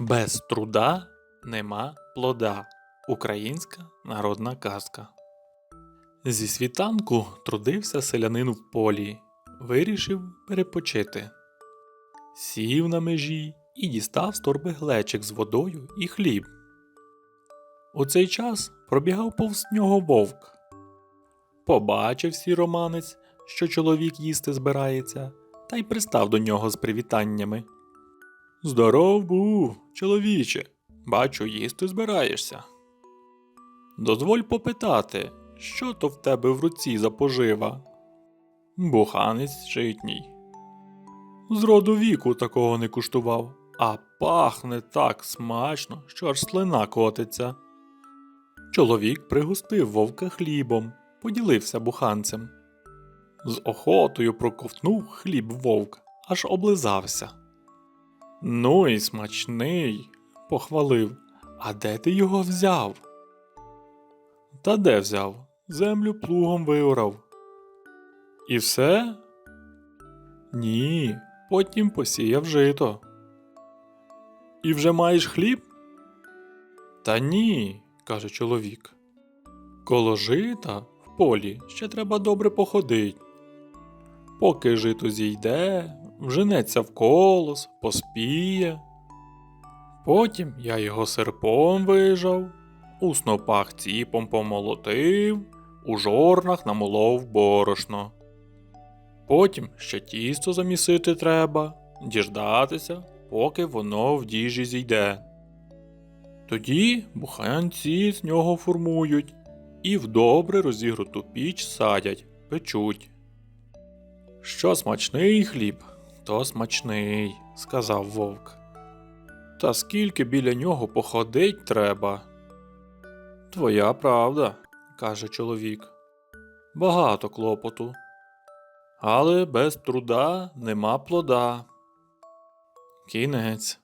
Без труда нема плода. Українська народна казка. Зі світанку трудився селянин в полі, вирішив перепочити. Сів на межі і дістав з торби глечик з водою і хліб. У цей час пробігав повз нього вовк. Побачив сіроманець, що чоловік їсти збирається, та й пристав до нього з привітаннями. Здоров був, чоловіче, бачу, їсти збираєшся. Дозволь попитати, що то в тебе в руці за пожива? Буханець житній. З роду віку такого не куштував, а пахне так смачно, що аж слина котиться. Чоловік пригостив вовка хлібом, поділився буханцем. З охотою проковтнув хліб вовк, аж облизався. Ну і смачний, похвалив. А де ти його взяв? Та де взяв? Землю плугом виорав. І все? Ні, потім посіяв жито. І вже маєш хліб? Та ні, каже чоловік. Коло жита в полі ще треба добре походить. Поки жито зійде, вженеться в колос, поспіє. Потім я його серпом вижав, у снопах ціпом помолотив, у жорнах намолов борошно. Потім ще тісто замісити треба, діждатися, поки воно в діжі зійде. Тоді буханці з нього формують і в добре розігруту піч садять, печуть. Що смачний хліб, то смачний, сказав вовк. Та скільки біля нього походить треба. Твоя правда, каже чоловік. Багато клопоту. Але без труда нема плода. Кінець.